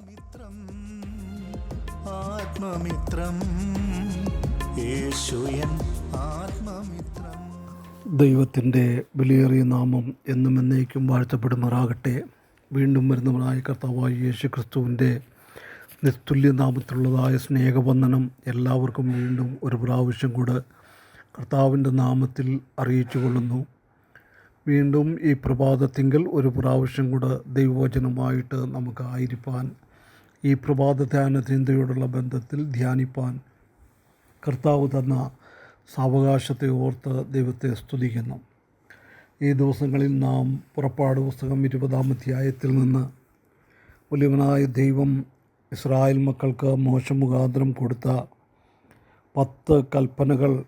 ആത്മമിത്രം ആത്മമിത്രം. യേശുയൻ ആത്മമിത്രം. ദൈവത്തിന്റെ വിലയേറിയ നാമം എന്നും എന്നേക്കും വാഴ്ത്തപ്പെടുമാറാകട്ടെ. വീണ്ടും വരുന്നവനായ കർത്താവായ യേശു ക്രിസ്തുവിന്റെ നിസ്തുല്യ നാമത്തിലുള്ളതായ സ്നേഹവന്ദനം എല്ലാവർക്കും വീണ്ടും ഒരു പ്രാവശ്യം കൂടെ കർത്താവിന്റെ നാമത്തിൽ അറിയിച്ചു കൊള്ളുന്നു. വീണ്ടും ഈ പ്രഭാതത്തിങ്കൽ ഒരു പ്രാവശ്യം കൂടെ ദൈവവചനമായിട്ട് നമുക്ക് ആയിരിക്കാൻ ഈ പ്രഭാത ധ്യാന ചിന്തയോടുള്ള ബന്ധത്തിൽ ധ്യാനിപ്പാൻ കർത്താവ് തന്ന സാവകാശത്തെ ഓർത്ത് ദൈവത്തെ സ്തുതിക്കുന്നു. ഈ ദിവസങ്ങളിൽ നാം പുറപ്പാട് പുസ്തകം ഇരുപതാം അധ്യായത്തിൽ നിന്ന് വലിയവനായ ദൈവം ഇസ്രായേൽ മക്കൾക്ക് മോശം മുഖാന്തരം കൊടുത്ത പത്ത് കൽപ്പനകൾ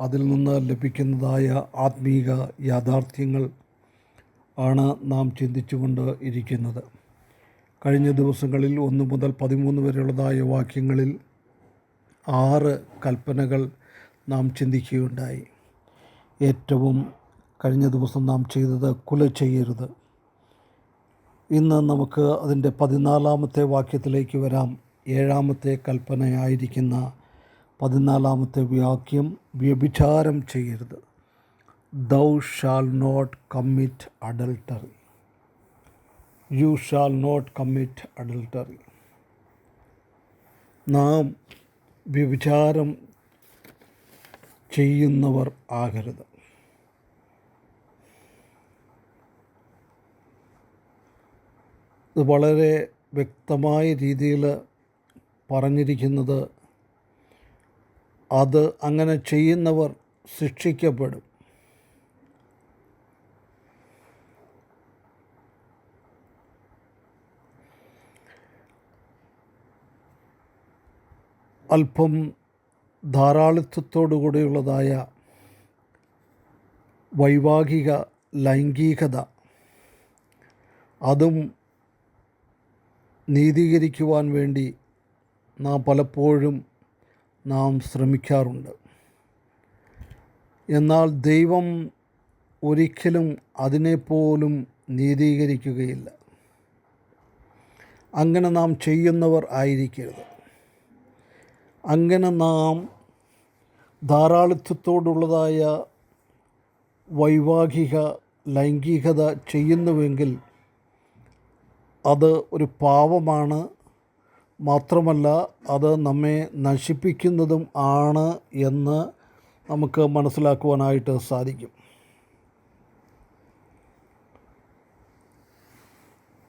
അതിൽ നിന്ന് ലഭിക്കുന്നതായ ആത്മീക യാഥാർത്ഥ്യങ്ങൾ ആണ് നാം ചിന്തിച്ചുകൊണ്ട് ഇരിക്കുന്നത്. കഴിഞ്ഞ ദിവസങ്ങളിൽ ഒന്ന് മുതൽ പതിമൂന്ന് വരെയുള്ളതായ വാക്യങ്ങളിൽ ആറ് കൽപ്പനകൾ നാം ചിന്തിക്കുകയുണ്ടായി. ഏറ്റവും കഴിഞ്ഞ ദിവസം നാം ചെയ്തത് കുല ചെയ്യരുത്. ഇന്ന് നമുക്ക് അതിന്റെ പതിനാലാമത്തെ വാക്യത്തിലേക്ക് വരാം. ഏഴാമത്തെ കൽപ്പനയായിരിക്കുന്ന പതിനാലാമത്തെ വാക്യം വ്യഭിചാരം ചെയ്യരുത്. Thou shalt not commit adultery you shall not commit adultery നാം വ്യഭിചാരം ചെയ്യുന്നവർ ആകരുത്. ഇത് വളരെ വ്യക്തമായ രീതിയിൽ പറഞ്ഞിരിക്കുന്നത് അത് അങ്ങനെ ചെയ്യുന്നവർ ശിക്ഷിക്കപ്പെടും. അല്പം ധാരാളിത്വത്തോടു കൂടിയുള്ളതായ വൈവാഹിക ലൈംഗികത. അതും നീതീകരിക്കുവാൻ വേണ്ടി നാം പലപ്പോഴും നാം ശ്രമിക്കാറുണ്ട്. എന്നാൽ ദൈവം ഒരിക്കലും അതിനെപ്പോലും നീതീകരിക്കുകയില്ല. അങ്ങനെ നാം ചെയ്യുന്നവർ ആയിരിക്കരുത്. അങ്ങനെ നാം ധാരാളിത്വത്തോടുള്ളതായ വൈവാഹിക ലൈംഗികത ചെയ്യുന്നുവെങ്കിൽ അത് ഒരു പാവമാണ് മാത്രമല്ല അത് നമ്മെ നശിപ്പിക്കുന്നതും ആണ് എന്ന് നമുക്ക് മനസ്സിലാക്കുവാനായിട്ട് സാധിക്കും.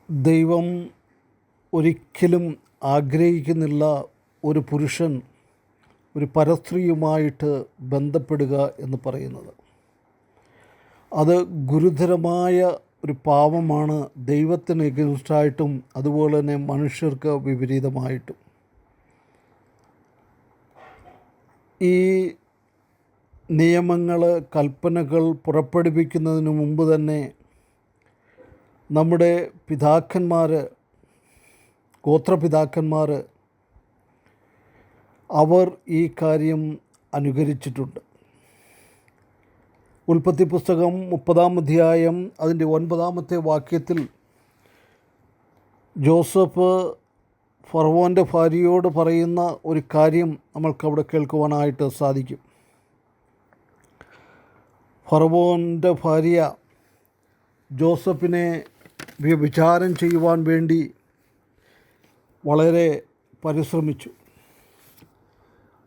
ദൈവം ഒരിക്കലും ആഗ്രഹിക്കുന്നില്ല ഒരു പുരുഷൻ ഒരു പരസ്ത്രീയുമായിട്ട് ബന്ധപ്പെടുക എന്ന് പറയുന്നത്. അത് ഗുരുതരമായ ഒരു പാപമാണ് ദൈവത്തിന് എഗൻസ്റ്റായിട്ടും അതുപോലെ തന്നെ മനുഷ്യർക്ക് വിപരീതമായിട്ടും. ഈ നിയമങ്ങൾ കൽപ്പനകൾ പുറപ്പെടുവിക്കുന്നതിന് മുമ്പ് തന്നെ നമ്മുടെ പിതാക്കന്മാർ ഗോത്രപിതാക്കന്മാർ അവർ ഈ കാര്യം അനുകരിച്ചിട്ടുണ്ട്. ഉൽപ്പത്തി പുസ്തകം മുപ്പതാം അധ്യായം അതിന്റെ ഒൻപതാമത്തെ വാക്യത്തിൽ ജോസഫ് ഫർവോന്റെ ഭാര്യയോട് പറയുന്ന ഒരു കാര്യം നമ്മൾക്കവിടെ കേൾക്കുവാനായിട്ട് സാധിക്കും. ഫർവോന്റെ ഭാര്യ ജോസഫിനെ വ്യഭിചാരം ചെയ്യുവാൻ വേണ്ടി വളരെ പരിശ്രമിച്ചു.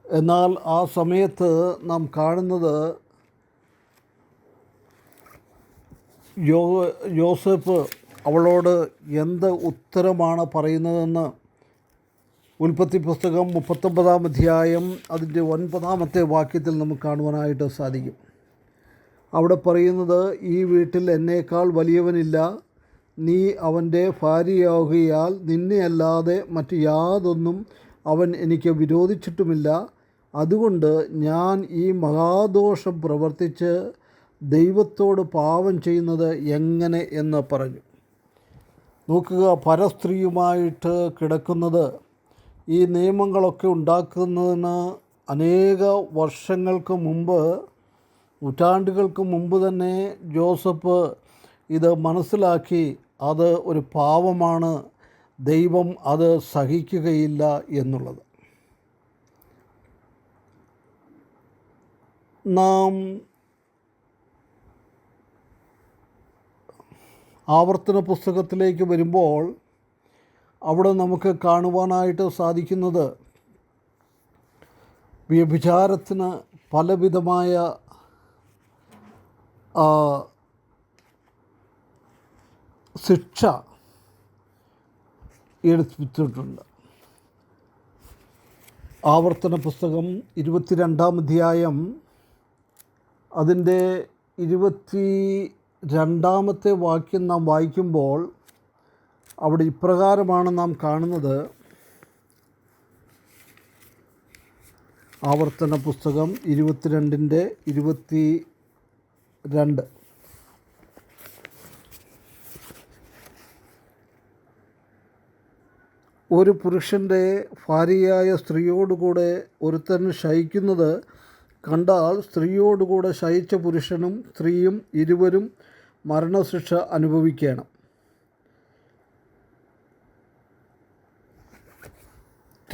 എന്നാൽ ആ സമയത്ത് നാം കാണുന്നത് യോ യോസഫ് അവളോട് എന്ത് ഉത്തരമാണ് പറയുന്നതെന്ന് ഉൽപ്പത്തി പുസ്തകം മുപ്പത്തൊമ്പതാം അധ്യായം അതിന്റെ ഒൻപതാമത്തെ വാക്യത്തിൽ നമുക്ക് കാണുവാനായിട്ട് സാധിക്കും. അവിടെ പറയുന്നത് ഈ വീട്ടിൽ എന്നേക്കാൾ വലിയവനില്ല. നീ അവന്റെ ഭാര്യയാകുകയാൽ നിന്നെ അല്ലാതെ മറ്റ് യാതൊന്നും അവൻ എനിക്ക് വിരോധിച്ചിട്ടുമില്ല. അതുകൊണ്ട് ഞാൻ ഈ മഹാദോഷം പ്രവർത്തിച്ച് ദൈവത്തോട് പാവം ചെയ്യുന്നത് എങ്ങനെ എന്ന് പറഞ്ഞു. നോക്കുക പരസ്ത്രീയുമായിട്ട് കിടക്കുന്നത് ഈ നിയമങ്ങളൊക്കെ ഉണ്ടാക്കുന്നതിന് അനേക വർഷങ്ങൾക്ക് മുമ്പ് നൂറ്റാണ്ടുകൾക്ക് മുമ്പ് തന്നെ ജോസഫ് ഇത് മനസ്സിലാക്കി അത് ഒരു പാവമാണ് ദൈവം അത് സഹിക്കുകയില്ല എന്നുള്ളത്. നാം ആവർത്തന പുസ്തകത്തിലേക്ക് വരുമ്പോൾ അവിടെ നമുക്ക് കാണുവാനായിട്ട് സാധിക്കുന്നത് വ്യഭിചാരത്തിന് പലവിധമായ ശിക്ഷ എടുത്തിട്ടുണ്ട്. ആവർത്തന പുസ്തകം ഇരുപത്തിരണ്ടാം അധ്യായം അതിന്റെ ഇരുപത്തി രണ്ടാമത്തെ വാക്യം നാം വായിക്കുമ്പോൾ അവിടെ ഇപ്രകാരമാണ് നാം കാണുന്നത്. ആവർത്തന പുസ്തകം ഇരുപത്തിരണ്ടിന്റെ ഇരുപത്തി രണ്ട് ഒരു പുരുഷന്റെ ഭാര്യയായ സ്ത്രീയോടുകൂടെ ഒരുത്തൻ ശയിക്കുന്നത് കണ്ടാൽ സ്ത്രീയോടുകൂടെ ശയിച്ച പുരുഷനും സ്ത്രീയും ഇരുവരും മരണശിക്ഷ അനുഭവിക്കണം.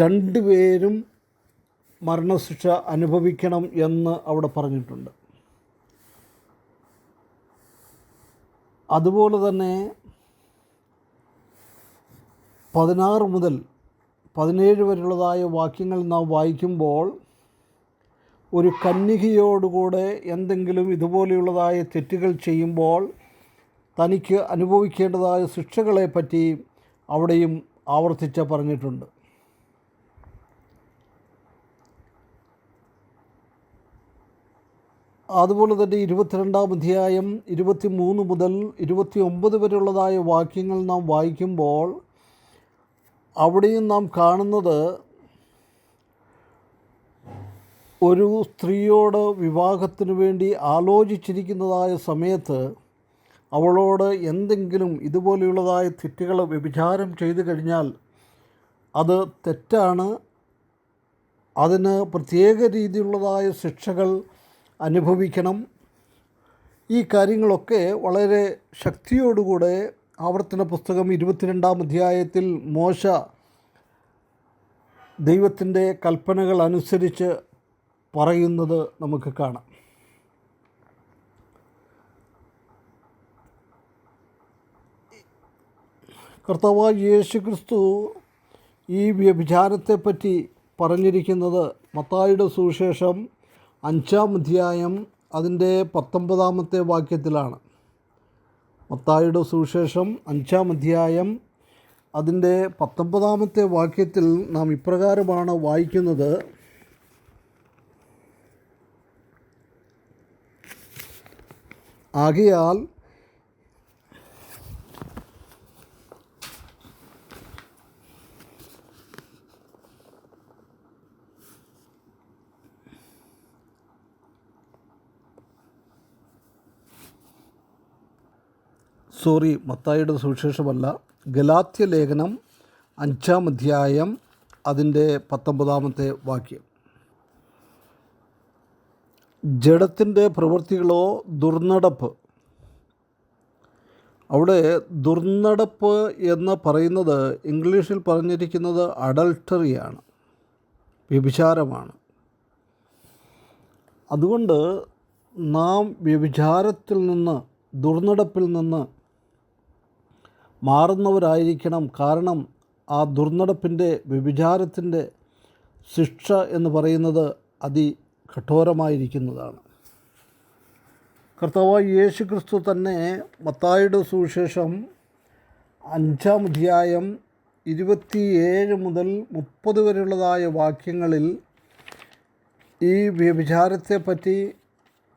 രണ്ടുപേരും മരണശിക്ഷ അനുഭവിക്കണം എന്ന് അവിടെ പറഞ്ഞിട്ടുണ്ട്. അതുപോലെ തന്നെ പതിനാറ് മുതൽ പതിനേഴ് വരെയുള്ളതായ വാക്യങ്ങൾ നാം വായിക്കുമ്പോൾ ഒരു കന്യകയോടുകൂടെ എന്തെങ്കിലും ഇതുപോലെയുള്ളതായ തെറ്റുകൾ ചെയ്യുമ്പോൾ തനിക്ക് അനുഭവിക്കേണ്ടതായ ശിക്ഷകളെ പറ്റി അവിടെയും ആവർത്തിച്ച് പറഞ്ഞിട്ടുണ്ട്. അതുപോലെ തന്നെ ഇരുപത്തിരണ്ടാം അധ്യായം ഇരുപത്തി മൂന്ന് മുതൽ ഇരുപത്തി ഒമ്പത് വരെയുള്ളതായ വാക്യങ്ങൾ നാം വായിക്കുമ്പോൾ അവിടെയും നാം കാണുന്നത് ഒരു സ്ത്രീയോട് വിവാഹത്തിനു വേണ്ടി ആലോചിച്ചിരിക്കുന്നതായ സമയത്ത് അവളോട് എന്തെങ്കിലും ഇതുപോലെയുള്ളതായ തെറ്റുകൾ വ്യഭിചാരം ചെയ്തു കഴിഞ്ഞാൽ അത് തെറ്റാണ്. അതിന് പ്രത്യേക രീതിയിലുള്ളതായ ശിക്ഷകൾ അനുഭവിക്കണം. ഈ കാര്യങ്ങളൊക്കെ വളരെ ശക്തിയോടുകൂടെ ആവർത്തന പുസ്തകം ഇരുപത്തിരണ്ടാം അധ്യായത്തിൽ മോശ ദൈവത്തിന്റെ കൽപ്പനകൾ അനുസരിച്ച് പറയുന്നത് നമുക്ക് കാണാം. കർത്താവായ യേശു ക്രിസ്തു ഈ വ്യഭിചാരത്തെപ്പറ്റി പറഞ്ഞിരിക്കുന്നത് മത്തായിയുടെ സുവിശേഷം അഞ്ചാം അധ്യായം അതിന്റെ പത്തൊമ്പതാമത്തെ വാക്യത്തിലാണ്. മത്തായിയുടെ സുവിശേഷം അഞ്ചാം അധ്യായം അതിന്റെ പത്തൊമ്പതാമത്തെ വാക്യത്തിൽ നാം ഇപ്രകാരമാണ് വായിക്കുന്നത്. ആകയാൽ സോറി മത്തായിയുടെ സുവിശേഷമല്ല. ഗലാത്യ ലേഖനം അഞ്ചാം അധ്യായം അതിന്റെ പത്തൊമ്പതാമത്തെ വാക്യം. ജഡത്തിന്റെ പ്രവൃത്തികളോ ദുർനടപ്പ്. അവിടെ ദുർനടപ്പ് എന്ന് പറയുന്നത് ഇംഗ്ലീഷിൽ പറഞ്ഞിരിക്കുന്നത് അഡൾട്ടറിയാണ് വ്യഭിചാരമാണ്. അതുകൊണ്ട് നാം വ്യഭിചാരത്തിൽ നിന്ന് ദുർനടപ്പിൽ നിന്ന് മാറുന്നവരായിരിക്കണം കാരണം ആ ദുർനടപ്പിന്റെ വ്യഭിചാരത്തിന്റെ ശിക്ഷ എന്ന് പറയുന്നത് അതികഠോരമായിരിക്കുന്നതാണ്. കർത്താവ് യേശു ക്രിസ്തു തന്നെ മത്തായുടെ സുവിശേഷം അഞ്ചാം അധ്യായം ഇരുപത്തിയേഴ് മുതൽ മുപ്പത് വരെയുള്ളതായ വാക്യങ്ങളിൽ ഈ വ്യഭിചാരത്തെപ്പറ്റി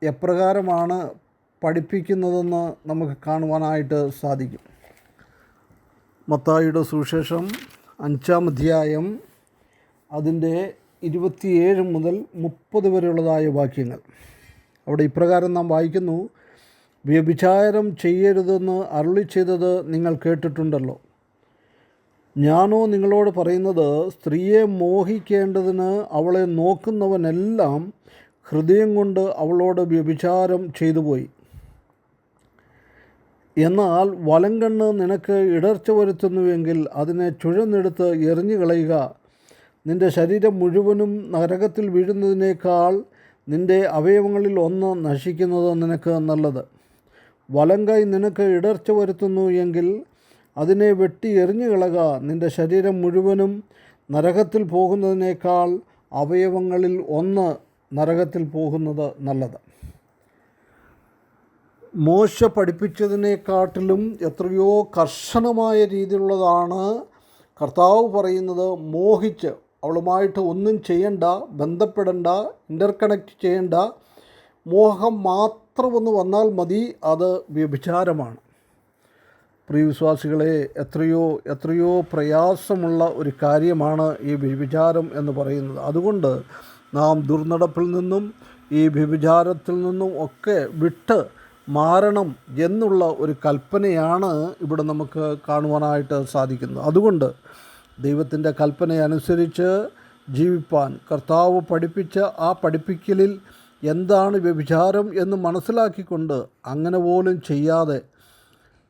എപ്രകാരമാണ് പഠിപ്പിക്കുന്നതെന്ന് നമുക്ക് കാണുവാനായിട്ട് സാധിക്കും. മത്തായിയുടെ സുവിശേഷം അഞ്ചാം അധ്യായം അതിന്റെ ഇരുപത്തിയേഴ് മുതൽ മുപ്പത് വരെയുള്ളതായ വാക്യങ്ങൾ. അവിടെ ഇപ്രകാരം നാം വായിക്കുന്നു വ്യഭിചാരം ചെയ്യരുതെന്ന് അരുളി ചെയ്തത് നിങ്ങൾ കേട്ടിട്ടുണ്ടല്ലോ. ഞാനോ നിങ്ങളോട് പറയുന്നത് സ്ത്രീയെ മോഹിക്കേണ്ടതിന് അവളെ നോക്കുന്നവനെല്ലാം ഹൃദയം കൊണ്ട് അവളോട് വ്യഭിചാരം ചെയ്തു പോയി എന്നാൽ വലങ്കണ്ണ് നിനക്ക് ഇടർച്ച വരുത്തുന്നുവെങ്കിൽ അതിനെ ചുഴന്നെടുത്ത് എറിഞ്ഞു കളയുക. നിന്റെ ശരീരം മുഴുവനും നരകത്തിൽ വീഴുന്നതിനേക്കാൾ നിന്റെ അവയവങ്ങളിൽ ഒന്ന് നശിക്കുന്നത് നിനക്ക് നല്ലത്. വലങ്കൈ നിനക്ക് ഇടർച്ച വരുത്തുന്നു എങ്കിൽ അതിനെ വെട്ടി എറിഞ്ഞു കളക. നിന്റെ ശരീരം മുഴുവനും നരകത്തിൽ പോകുന്നതിനേക്കാൾ അവയവങ്ങളിൽ ഒന്ന് നരകത്തിൽ പോകുന്നത് നല്ലത്. മോശ പഠിപ്പിച്ചതിനെക്കാട്ടിലും എത്രയോ കർശനമായ രീതിയിലുള്ളതാണ് കർത്താവ് പറയുന്നത് മോഹിച്ച് അവളുമായിട്ട് ഒന്നും ചെയ്യണ്ട ബന്ധപ്പെടണ്ട ഇന്റർകണക്റ്റ് ചെയ്യണ്ട. മോഹം മാത്രം ഒന്ന് വന്നാൽ മതി അത് വ്യഭിചാരമാണ്. പ്രിയവിശ്വാസികളെ എത്രയോ എത്രയോ പ്രയാസമുള്ള ഒരു കാര്യമാണ് ഈ വ്യഭിചാരം എന്ന് പറയുന്നത്. അതുകൊണ്ട് നാം ദുർനടപ്പിൽ നിന്നും ഈ വ്യഭിചാരത്തിൽ നിന്നും ഒക്കെ വിട്ട് മാറണം എന്നുള്ള ഒരു കൽപ്പനയാണ് ഇവിടെ നമുക്ക് കാണുവാനായിട്ട് സാധിക്കുന്നത്. അതുകൊണ്ട് ദൈവത്തിന്റെ കൽപ്പനയനുസരിച്ച് ജീവിപ്പാൻ കർത്താവ് പഠിപ്പിച്ച ആ പഠിപ്പിക്കലിൽ എന്താണ് വ്യഭിചാരം എന്ന് മനസ്സിലാക്കിക്കൊണ്ട് അങ്ങനെ പോലും ചെയ്യാതെ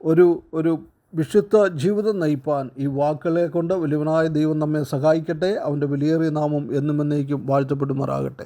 ഒരു ഒരു വിശുദ്ധ ജീവിതം നയിപ്പാൻ ഈ വാക്കുകളെ കൊണ്ട് വലിയവനായ ദൈവം നമ്മെ സഹായിക്കട്ടെ. അവന്റെ വിലയേറിയ നാമം എന്നും എന്നേക്കും വാഴ്ത്തപ്പെടുമാറാകട്ടെ.